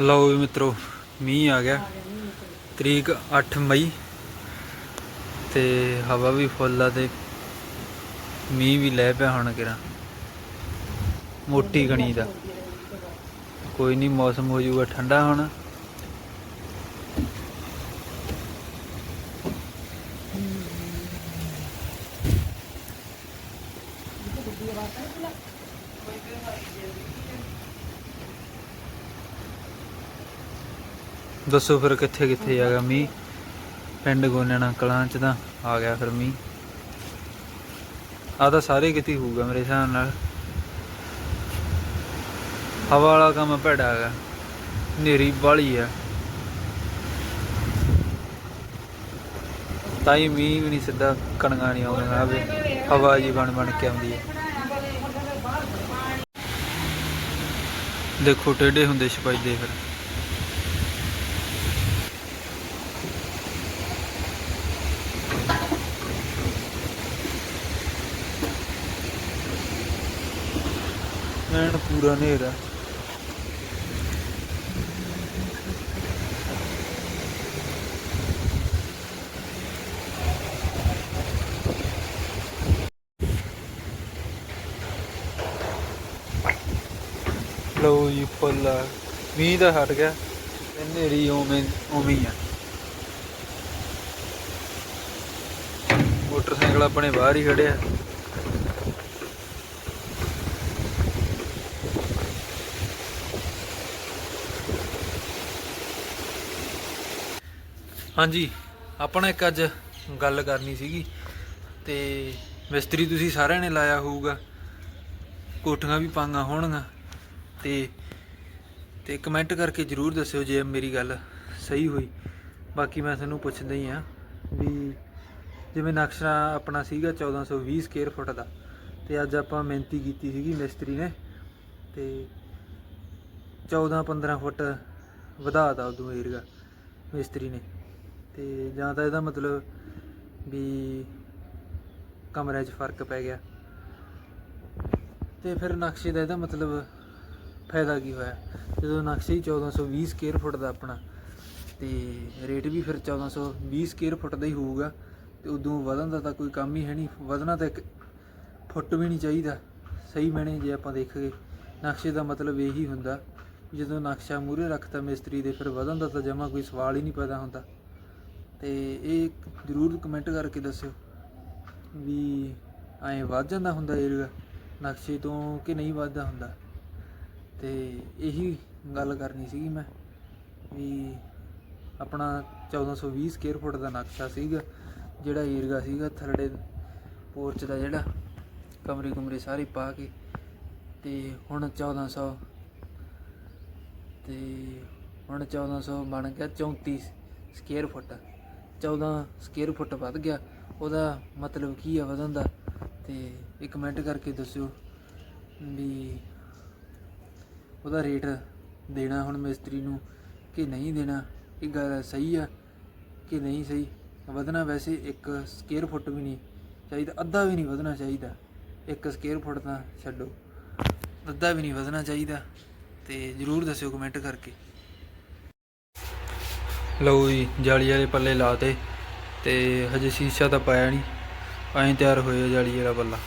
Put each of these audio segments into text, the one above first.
ਲਓ ਵੀ ਮਿੱਤਰੋ, ਮੀਂਹ ਆ ਗਿਆ। ਤਰੀਕ 8 ਮਈ ਤੇ ਹਵਾ ਵੀ ਫੁੱਲ ਆ ਤੇ ਮੀਂਹ ਵੀ ਲੈ ਪਿਆ ਹੁਣ ਕਿਰਾ। ਮੋਟੀ ਗਣੀ ਦਾ। ਕੋਈ ਨਹੀਂ ਮੌਸਮ ਹੋ ਜਾਊਗਾ ਠੰਡਾ ਹੁਣ। ਦੱਸੋ ਫਿਰ ਕਿੱਥੇ ਕਿੱਥੇ ਆ ਗਿਆ ਮੀਂਹ? ਪਿੰਡ ਗੋਨੇਣਾ ਕਲਾਂ ਚ ਤਾਂ ਆ ਗਿਆ ਫਿਰ ਮੀਂਹ। ਆ ਤਾਂ ਸਾਰੇ ਕਿਤੇ ਹੋਊਗਾ ਮੇਰੇ ਹਿਸਾਬ ਨਾਲ। ਹਵਾ ਵਾਲਾ ਕੰਮ ਭੈੜਾ ਹੈਗਾ। ਨੇਰੀ ਵਾਲੀ ਆ। ਹੀ ਮੀਂਹ ਵੀ ਨਹੀਂ ਸਿੱਧਾ ਕਣੀਆਂ ਨਹੀਂ ਆਉਂਦੀਆਂ ਆਵੇ ਹਵਾ ਜੀ ਬਣ ਬਣ ਕੇ ਆਉਂਦੀ ਹੈ ਦੇਖੋ, ਟੇਢੇ ਹੁੰਦੇ ਛਪਾਈਦੇ ਫਿਰ। ਐਨ ਪੂਰਾ ਹਨੇਰਾ। ਲੋ ਜੀ, ਫੁੱਲ ਮੀਂਹ ਦਾ ਹਟ ਗਿਆ। ਤੇ ਹਨੇਰੀ ਉਵੇਂ ਉਵੇਂ ਹੀ ਆ। ਮੋਟਰਸਾਈਕਲ ਆਪਣੇ ਬਾਹਰ ਹੀ ਖੜਿਆ ਹਾਂਜੀ ਆਪਣਾ ਇੱਕ ਅੱਜ ਗੱਲ ਕਰਨੀ ਸੀਗੀ ਤੇ ਮਿਸਤਰੀ ਤੁਸੀਂ ਸਾਰਿਆਂ ਨੇ ਲਾਇਆ ਹੋਊਗਾ। ਕੋਠੀਆਂ ਵੀ ਪਾਂਗਾ ਹੋਣਗੀਆਂ ਤੇ ਤੇ ਕਮੈਂਟ ਕਰਕੇ ਜਰੂਰ ਦੱਸਿਓ ਜੇ ਮੇਰੀ ਗੱਲ ਸਹੀ ਹੋਈ। ਬਾਕੀ ਮੈਂ ਤੁਹਾਨੂੰ ਪੁੱਛਦਾ ਹੀ ਆ ਵੀ ਜਿਵੇਂ ਨਕਸ਼ਾ ਆਪਣਾ ਸੀਗਾ 1420 ਸਕੁਅਰ ਫੁੱਟ ਦਾ ਤੇ ਅੱਜ ਆਪਾਂ ਮਿਹਨਤੀ ਕੀਤੀ ਸੀਗੀ ਮਿਸਤਰੀ ਨੇ ਤੇ 14 15 ਫੁੱਟ ਵਧਾਤਾ ਉਦੋਂ ਏਰੀਆ ਮਿਸਤਰੀ ਨੇ। ਤੇ ਜਾਂ ਤਾਂ ਇਹਦਾ ਮਤਲਬ ਵੀ ਕਮਰਿਆਂ 'ਚ ਫ਼ਰਕ ਪੈ ਗਿਆ। ਤੇ ਫਿਰ ਨਕਸ਼ੇ ਦਾ ਇਹਦਾ ਮਤਲਬ ਫਾਇਦਾ ਕੀ ਹੋਇਆ? ਜਦੋਂ ਨਕਸ਼ੇ ਹੀ 1420 ਸਕੁਅਰ ਫੁੱਟ ਦਾ ਆਪਣਾ, ਤੇ ਰੇਟ ਵੀ ਫਿਰ 1420 ਸਕੁਅਰ ਫੁੱਟ ਦਾ ਹੀ ਹੋਊਗਾ। ਤੇ ਉਦੋਂ ਵਧਣ ਦਾ ਤਾਂ ਕੋਈ ਕੰਮ ਹੀ ਹੈ ਨਹੀਂ। ਵਧਣਾ ਤਾਂ ਇੱਕ ਫੁੱਟ ਵੀ ਨਹੀਂ ਚਾਹੀਦਾ। ਸਹੀ ਮੈਨੇ ਜੇ ਆਪਾਂ ਦੇਖੀਏ, ਨਕਸ਼ੇ ਦਾ ਮਤਲਬ ਇਹੀ ਹੁੰਦਾ। ਜਦੋਂ ਨਕਸ਼ਾ ਮੂਰੇ ਰੱਖਤਾ ਮਿਸਤਰੀ ਦੇ, ਫਿਰ ਵਧਣ ਦਾ ਤਾਂ ਜਮਾ ਕੋਈ ਸਵਾਲ ਹੀ ਨਹੀਂ ਪੈਦਾ ਹੁੰਦਾ। ਤੇ ਇਹ ਜਰੂਰ ਕਮੈਂਟ ਕਰਕੇ ਦੱਸਿਓ ਵੀ ਐਂ ਵੱਧ ਜਾਂਦਾ ਹੁੰਦਾ ਏਰੀਆ ਨਕਸ਼ੇ ਤੋਂ ਕਿ ਨਹੀਂ ਵੱਧਦਾ ਹੁੰਦਾ। ਤੇ ਇਹੀ ਗੱਲ ਕਰਨੀ ਸੀਗੀ ਮੈਂ ਵੀ ਆਪਣਾ 1420 ਸਕੁਅਰ ਫੁੱਟ ਦਾ ਨਕਸ਼ਾ ਸੀਗਾ, ਜਿਹੜਾ ਏਰੀਆ ਸੀਗਾ ਥਰੜੇ ਪੋਰਚ ਦਾ ਜਿਹੜਾ, ਕਮਰੇ ਕੁਮਰੇ ਸਾਰੇ ਪਾ ਕੇ ਤੇ ਹੁਣ 1400 ਤੇ ਹੁਣ 1400 ਬਣ ਗਿਆ 34 ਸਕੁਅਰ ਫੁੱਟ 14 ਸਕੁਅਰ ਫੁੱਟ ਵੱਧ ਗਿਆ, ਉਹਦਾ ਮਤਲਬ ਕੀ ਆ ਵਧਣ ਦਾ? ਤੇ ਇੱਕ ਕਮੈਂਟ ਕਰਕੇ ਦੱਸਿਓ ਵੀ ਉਹਦਾ ਰੇਟ ਦੇਣਾ ਹੁਣ ਮਿਸਤਰੀ ਨੂੰ ਕਿ ਨਹੀਂ ਦੇਣਾ? ਇਹ ਗੱਲ ਸਹੀ ਆ ਕਿ ਨਹੀਂ ਸਹੀ? ਵਧਣਾ ਵੈਸੇ ਇੱਕ ਸਕੁਅਰ ਫੁੱਟ ਵੀ ਨਹੀਂ ਚਾਹੀਦਾ, ਅੱਧਾ ਵੀ ਨਹੀਂ ਵਧਣਾ ਚਾਹੀਦਾ। ਇੱਕ ਸਕੁਅਰ ਫੁੱਟ ਤਾਂ ਛੱਡੋ, ਅੱਧਾ ਵੀ ਨਹੀਂ ਵਧਣਾ ਚਾਹੀਦਾ। ਤੇ ਜਰੂਰ ਦੱਸਿਓ ਕਮੈਂਟ ਕਰਕੇ। ਲਓ ਜੀ, ਜਾਲੀ ਵਾਲੇ ਪੱਲੇ ਲਾਤੇ ਤੇ ਹਜੇ ਸ਼ੀਸ਼ਾ ਤਾਂ ਪਾਇਆ ਨਹੀਂ। ਐਂ ਤਿਆਰ ਹੋਇਆ ਜਾਲੀ ਵਾਲਾ ਪੱਲਾ।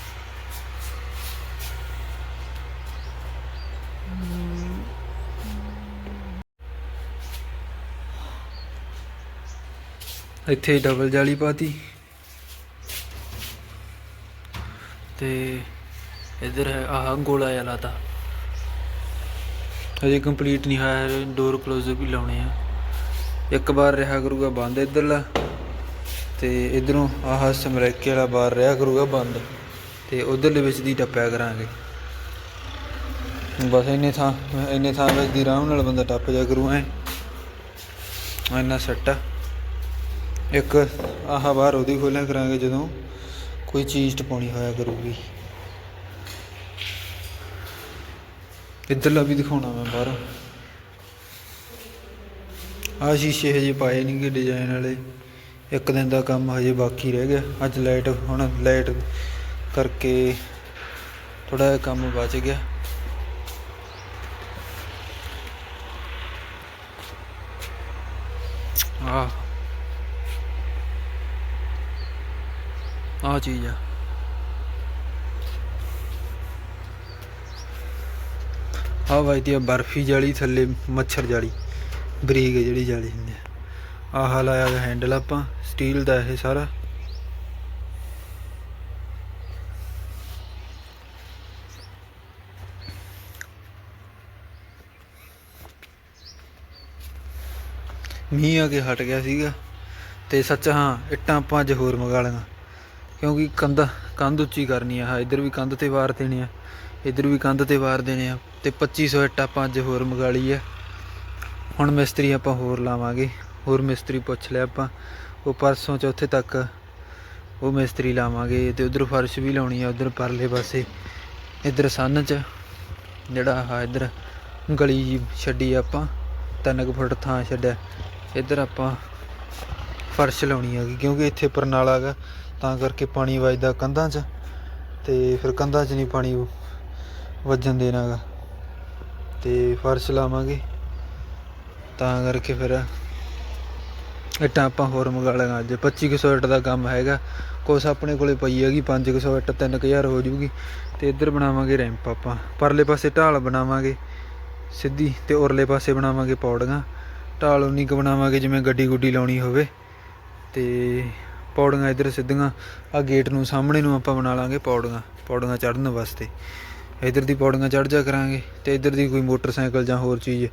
ਇੱਥੇ ਡਬਲ ਜਾਲੀ ਪਾਤੀ। ਤੇ ਇਧਰ ਹੈ ਆਹ ਗੋਲਾ ਜਿਹਾ ਲਾਤਾ। ਹਜੇ ਕੰਪਲੀਟ ਨਹੀਂ ਹੋਇਆ ਡੋਰ ਕਲੋਜ਼ਰ ਵੀ ਲਾਉਣੇ ਆ। ਇੱਕ ਵਾਰ ਰਿਹਾ ਕਰੂਗਾ ਬੰਦ ਇਧਰਲਾ ਤੇ ਇਧਰੋਂ ਆਹ ਸਮਰੈਕੇ ਵਾਲਾ ਬਾਰ ਰਿਹਾ ਕਰੂਗਾ ਬੰਦ। ਤੇ ਉਧਰਲੇ ਵਿੱਚ ਦੀ ਟੱਪਿਆ ਕਰਾਂਗੇ। ਬਸ ਇੰਨੇ ਥਾਂ ਇੰਨੇ ਥਾਂ ਵਿੱਚ ਦੀ ਆਰਾਮ ਨਾਲ ਬੰਦਾ ਟੱਪ ਜਾ ਕਰੂ ਐ ਇੰਨਾ ਸੱਟਾ ਇੱਕ ਆਹ ਬਾਹਰ ਉਹਦੀ ਖੋਲਿਆ ਕਰਾਂਗੇ ਜਦੋਂ ਕੋਈ ਚੀਜ਼ ਟਪਾਉਣੀ ਹੋਇਆ ਕਰੂਗੀ। ਇੱਧਰਲਾ ਵੀ ਦਿਖਾਉਣਾ ਮੈਂ ਬਾਹਰ। ਆ ਸ਼ੀਸ਼ੇ ਹਜੇ ਪਾਏ ਨਹੀਂਗੇ ਡਿਜ਼ਾਈਨ ਵਾਲੇ। ਇੱਕ ਦਿਨ ਦਾ ਕੰਮ ਹਜੇ ਬਾਕੀ ਰਹਿ ਗਿਆ। ਅੱਜ ਲਾਈਟ ਹੁਣ ਲਾਈਟ ਕਰਕੇ ਥੋੜਾ ਜਿਹਾ ਕੰਮ ਬਚ ਗਿਆ। ਆਹ। ਆ ਚੀਜ਼ ਆ। ਆ ਵਜਦੀ ਆ ਬਰਫੀ ਜਾਲੀ, ਥੱਲੇ ਮੱਛਰ ਜਾਲੀ। ਬਰੀਕ ਜਿਹੜੀ ਜਾਲੀ ਹੁੰਦੀ ਆ। ਆਹ ਲਾਇਆ ਗਿਆ ਹੈਂਡਲ ਆਪਾਂ ਸਟੀਲ ਦਾ ਇਹ ਸਾਰਾ। ਮੀਂਹ ਆ ਕੇ ਹਟ ਗਿਆ ਸੀਗਾ, ਤੇ ਸੱਚ ਹਾਂ, ਇੱਟਾਂ ਆਪਾਂ ਅੱਜ ਹੋਰ ਮੰਗਾ ਲਈਆਂ। ਕਿਉਂਕਿ ਕੰਧ ਕੰਧ ਉੱਚੀ ਕਰਨੀ ਆ ਹਾਂ ਇੱਧਰ ਵੀ ਕੰਧ ਤੇ ਵਾਰ ਦੇਣੇ ਆ, ਇੱਧਰ ਵੀ ਕੰਧ ਤੇ ਵਾਰ ਦੇਣੇ ਆ, ਤੇ 2500 ਇੱਟਾਂ ਆਪਾਂ ਅੱਜ ਹੋਰ ਮੰਗਾ ਲਈ ਆ ਹੁਣ ਮਿਸਤਰੀ ਆਪਾਂ ਹੋਰ ਲਾਵਾਂਗੇ, ਹੋਰ ਮਿਸਤਰੀ ਪੁੱਛ ਲਿਆ ਆਪਾਂ। ਉਹ ਪਰਸੋਂ ਚੌਥੇ ਤੱਕ ਉਹ ਮਿਸਤਰੀ ਲਾਵਾਂਗੇ ਤੇ ਉਧਰ ਫਰਸ਼ ਵੀ ਲਾਉਣੀ ਆ, ਉਧਰ ਪਰਲੇ ਪਾਸੇ। ਇੱਧਰ ਸੰਨ ਚ, ਜਿਹੜਾ ਆ ਇੱਧਰ ਗਲੀ ਛੱਡੀ ਆਪਾਂ, ਤਿੰਨ ਫੁੱਟ ਥਾਂ ਛੱਡਿਆ। ਇੱਧਰ ਆਪਾਂ ਫਰਸ਼ ਲਾਉਣੀ ਹੈਗੀ ਕਿਉਂਕਿ ਇੱਥੇ ਪਰਨਾਲਾ ਹੈਗਾ ਤਾਂ ਕਰਕੇ ਪਾਣੀ ਵੱਜਦਾ ਕੰਧਾਂ 'ਚ, ਤੇ ਫਿਰ ਕੰਧਾਂ 'ਚ ਨਹੀਂ ਪਾਣੀ ਵੱਜਣ ਦੇਣਾਗਾ ਤੇ ਫਰਸ਼ ਲਾਵਾਂਗੇ। ਤਾਂ ਕਰਕੇ ਫਿਰ ਇੱਟਾਂ ਆਪਾਂ ਹੋਰ ਮੰਗਾ ਲਾਂਗੇ ਅੱਜ। 2500 ਇੱਟ ਦਾ ਕੰਮ ਹੈਗਾ। ਕੁਛ ਆਪਣੇ ਕੋਲੇ ਪਈ ਹੈਗੀ 500 ਇੱਟ 3000 ਹੋ ਜੂਗੀ ਤੇ ਇੱਧਰ ਬਣਾਵਾਂਗੇ ਰੈਂਪ ਆਪਾਂ। ਪਰਲੇ ਪਾਸੇ ਢਾਲ ਬਣਾਵਾਂਗੇ। ਸਿੱਧੀ ਤੇ ਉਰਲੇ ਪਾਸੇ ਬਣਾਵਾਂਗੇ ਪੌੜੀਆਂ। ਢਾਲ ਉਨੀ ਕੁ ਬਣਾਵਾਂਗੇ ਜਿਵੇਂ ਗੱਡੀ ਗੁੱਡੀ ਲਾਉਣੀ ਹੋਵੇ। ਤੇ ਪੌੜੀਆਂ ਇੱਧਰ ਸਿੱਧੀਆਂ ਆ ਗੇਟ ਨੂੰ ਸਾਹਮਣੇ ਨੂੰ ਆਪਾਂ ਬਣਾ ਲਾਂਗੇ ਪੌੜੀਆਂ ਪੌੜੀਆਂ ਚੜ੍ਹਨ ਵਾਸਤੇ। ਇੱਧਰ ਦੀ ਪੌੜੀਆਂ ਚੜ੍ਹ ਜਾ ਕਰਾਂਗੇ ਤੇ ਇੱਧਰ ਦੀ ਕੋਈ ਮੋਟਰਸਾਈਕਲ ਜਾਂ ਹੋਰ ਚੀਜ਼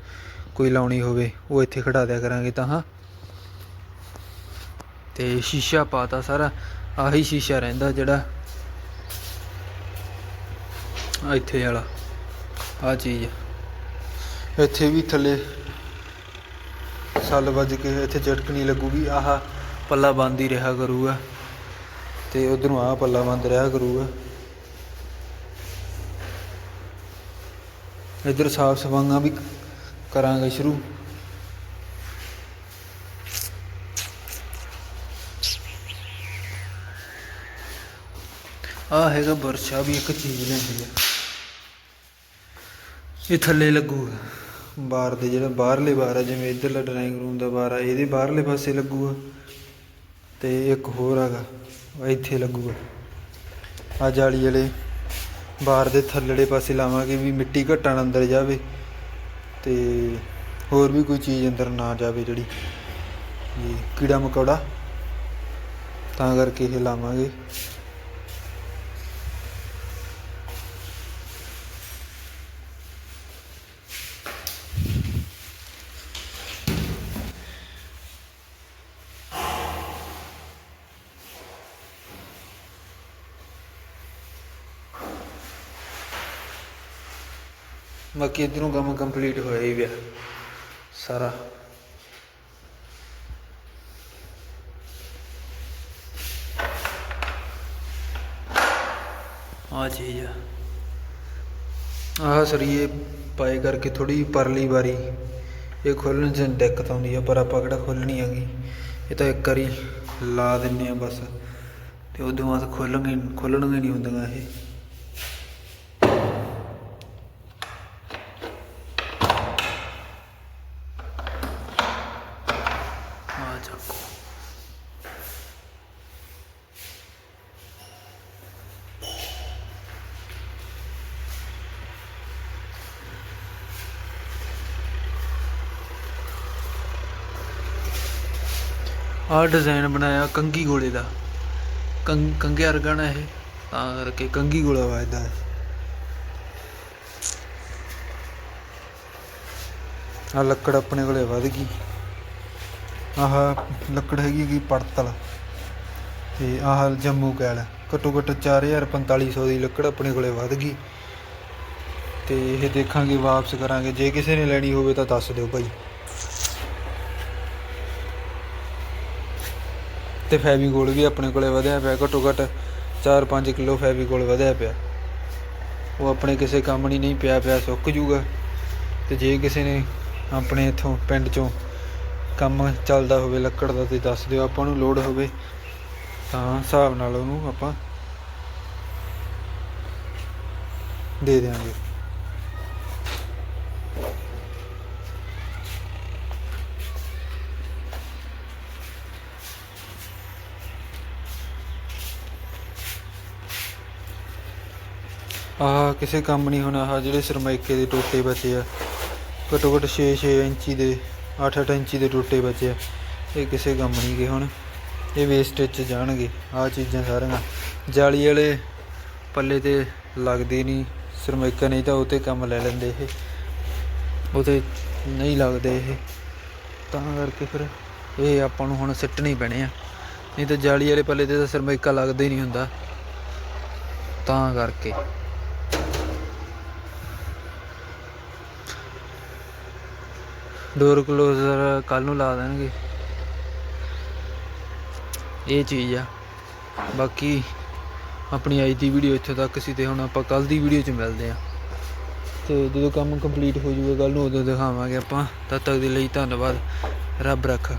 ਕੋਈ ਲਾਉਣੀ ਹੋਵੇ, ਉਹ ਇੱਥੇ ਖੜਾ ਦਿਆ ਕਰਾਂਗੇ ਤਾਂ, ਹਾਂ। ਤੇ ਸ਼ੀਸ਼ਾ ਪਾਤਾ ਸਾਰਾ, ਆਹੀ ਸ਼ੀਸ਼ਾ ਰਹਿੰਦਾ ਜਿਹੜਾ ਇੱਥੇ ਵਾਲਾ ਆ ਚੀਜ਼ ਇੱਥੇ ਵੀ ਥੱਲੇ ਸੱਲ ਵੱਜ ਕੇ ਇੱਥੇ ਝਟਕ ਨਹੀਂ ਲੱਗੂਗੀ, ਆਹ ਪੱਲਾ ਬੰਦ ਹੀ ਰਿਹਾ ਕਰੂਗਾ। ਤੇ ਉਧਰੋਂ ਆਹ ਪੱਲਾ ਬੰਦ ਰਿਹਾ ਕਰੂਗਾ। ਇੱਧਰ ਸਾਫ਼ ਸਫਾਈਆਂ ਵੀ ਕਰਾਂਗੇ ਸ਼ੁਰੂ। ਆ ਹੈਗਾ ਵਰਸ਼ਾ ਵੀ ਇੱਕ ਚੀਜ਼ ਲੈਂਦੀ ਆ ਇਹ ਥੱਲੇ ਲੱਗੂਗਾ। ਬਾਹਰ ਦੇ ਜਿਹੜਾ ਬਾਹਰਲੇ ਬਾਰ ਆ, ਜਿਵੇਂ ਇਧਰਲਾ ਡਰਾਇੰਗ ਰੂਮ ਦਾ ਬਾਰ ਆ, ਇਹਦੇ ਬਾਹਰਲੇ ਪਾਸੇ ਲੱਗੂਗਾ। ਤੇ ਇੱਕ ਹੋਰ ਹੈਗਾ ਇੱਥੇ ਲੱਗੂਗਾ। ਆ ਜਾਲੀ ਵਾਲੇ ਬਾਹਰ ਦੇ ਥੱਲੜੇ ਪਾਸੇ ਲਾਵਾਂਗੇ ਵੀ ਮਿੱਟੀ ਘਟਣ ਅੰਦਰ ਜਾਵੇ। ਅਤੇ ਹੋਰ ਵੀ ਕੋਈ ਚੀਜ਼ ਅੰਦਰ ਨਾ ਜਾਵੇ ਜਿਹੜੀ ਜੀ ਕੀੜਾ ਮਕੌੜਾ, ਤਾਂ ਕਰਕੇ ਇਹ ਲਾਵਾਂਗੇ। ਬਾਕੀ ਇਧਰੋਂ ਕੰਮ ਕੰਪਲੀਟ ਹੋਇਆ ਹੀ ਪਿਆ, ਸਾਰਾ। ਆ ਚੀਜ਼ ਆਹ ਸਰੀਏ ਪਾਏ ਕਰਕੇ ਥੋੜੀ ਪਰਲੀ ਵਾਰੀ, ਇਹ ਖੋਲਣ 'ਚ ਦਿੱਕਤ ਆਉਂਦੀ ਆ, ਪਰ ਆਪਾਂ ਕਿਹੜਾ ਖੋਲਣੀ ਹੈਗੀ? ਇਹ ਤਾਂ ਇੱਕ ਵਾਰੀ ਲਾ ਦਿੰਨੇ ਆ ਬਸ, ਤੇ ਉਦੋਂ ਬਾਅਦ ਖੋਲਣਗੇ ਖੋਲਣਗੇ ਨਹੀਂ ਹੁੰਦੀਆਂ ਇਹ ਆ ਚੱਕੋ ਆਹ ਡਿਜ਼ਾਈਨ ਬਣਾਇਆ ਕੰਗੀ ਗੋਲੇ ਦਾ। ਕੰਗ ਕੰਗੇ ਵਰਗਾ ਨਾ ਇਹ। ਤਾਂ ਕਰਕੇ ਕੰਗੀ ਗੋਲਾ ਵੱਜਦਾ ਹੈ ਆ ਲੱਕੜ ਆਪਣੇ ਕੋਲੇ ਵੱਧ ਗਈ। ਆਹ ਲੱਕੜ ਹੈਗੀ ਕੀ ਪੜਤਲ। ਤੇ ਆਹ ਜੰਮੂ ਕੈਲ। ਘੱਟੋ ਘੱਟ 4450 ਦੀ ਲੱਕੜ ਆਪਣੇ ਕੋਲੇ ਵੱਧ ਗਈ। ਤੇ ਇਹ ਦੇਖਾਂਗੇ, ਵਾਪਸ ਕਰਾਂਗੇ। ਜੇ ਕਿਸੇ ਨੇ ਲੈਣੀ ਹੋਵੇ ਤਾਂ ਦੱਸ ਦਿਓ ਭਾਈ। ਅਤੇ ਫੈਵੀਕੋਲ ਵੀ ਆਪਣੇ ਕੋਲ ਵਧਿਆ ਪਿਆ, ਘੱਟੋ ਘੱਟ 4-5 ਕਿਲੋ ਫੈਵੀਕੋਲ ਵਧਿਆ ਪਿਆ। ਉਹ ਆਪਣੇ ਕਿਸੇ ਕੰਮ ਨਹੀਂ ਨਹੀਂ ਪਿਆ ਪਿਆ, ਸੁੱਕ ਜੂਗਾ। ਅਤੇ ਜੇ ਕਿਸੇ ਨੇ ਆਪਣੇ ਇੱਥੋਂ ਪਿੰਡ ਚੋਂ ਕੰਮ ਚੱਲਦਾ ਹੋਵੇ, ਲੱਕੜ ਦਾ ਤੇ ਦੱਸ ਦਿਓ ਆਪਾਂ ਨੂੰ ਲੋੜ ਹੋਵੇ, ਤਾਂ ਹਿਸਾਬ ਨਾਲ ਉਹਨੂੰ ਆਪਾਂ ਦੇ ਦਿਆਂਗੇ। ਆਹ ਕਿਸੇ ਕੰਮ ਨਹੀਂ ਹੋਣਾ ਆਹ ਜਿਹੜੇ ਸਰਮਾਇਕੇ ਦੇ ਟੋਟੇ ਬਚੇ ਆ। ਘੱਟੋ ਘੱਟ 6-6 ਇੰਚੀ ਦੇ 8-8 ਇੰਚੀ ਦੇ ਟੋਟੇ ਬਚੇ ਆ। ਇਹ ਕਿਸੇ ਕੰਮ ਨਹੀਂ ਗਏ ਹੁਣ। ਇਹ ਵੇਸਟੇਜ ਚ ਜਾਣਗੇ, ਆਹ ਚੀਜ਼ਾਂ ਸਾਰੀਆਂ। ਜਾਲੀ ਵਾਲੇ ਪੱਲੇ ਤੇ ਲੱਗਦੇ ਨਹੀਂ, ਸਰਮਾਇਕਾ ਨਹੀਂ ਤਾਂ ਉਹ ਤੇ ਕੰਮ ਲੈ ਲੈਂਦੇ ਇਹ। ਉਹ ਤੇ ਨਹੀਂ ਲੱਗਦੇ ਇਹ। ਤਾਂ ਕਰਕੇ ਫਿਰ ਇਹ ਆਪਾਂ ਨੂੰ ਹੁਣ ਸਿੱਟਣੇ ਪੈਣੇ ਆ। ਨਹੀਂ ਤਾਂ ਜਾਲੀ ਵਾਲੇ ਪੱਲੇ ਤੇ ਤਾਂ ਸਰਮਾਈਕਾ ਲੱਗਦਾ ਹੀ ਨਹੀਂ ਹੁੰਦਾ। ਤਾਂ ਕਰਕੇ। ਡੋਰ ਕਲੋਜ਼ਰ ਕੱਲ ਨੂੰ ਲਾ ਦੇਣਗੇ। ਇਹ ਚੀਜ਼ ਆ। ਬਾਕੀ ਆਪਣੀ ਅੱਜ ਦੀ ਵੀਡੀਓ ਇੱਥੇ ਤੱਕ ਸੀ ਤੇ ਹੁਣ ਆਪਾਂ ਕੱਲ ਦੀ ਵੀਡੀਓ 'ਚ ਮਿਲਦੇ ਆ ਤੇ ਜਦੋਂ ਕੰਮ ਕੰਪਲੀਟ ਹੋ ਜਾਊਗਾ ਕੱਲ ਨੂੰ ਉਦੋਂ ਦਿਖਾਵਾਂਗੇ ਆਪਾਂ। ਤਦ ਤੱਕ ਦੇ ਲਈ ਧੰਨਵਾਦ। ਰੱਬ ਰੱਖਾ।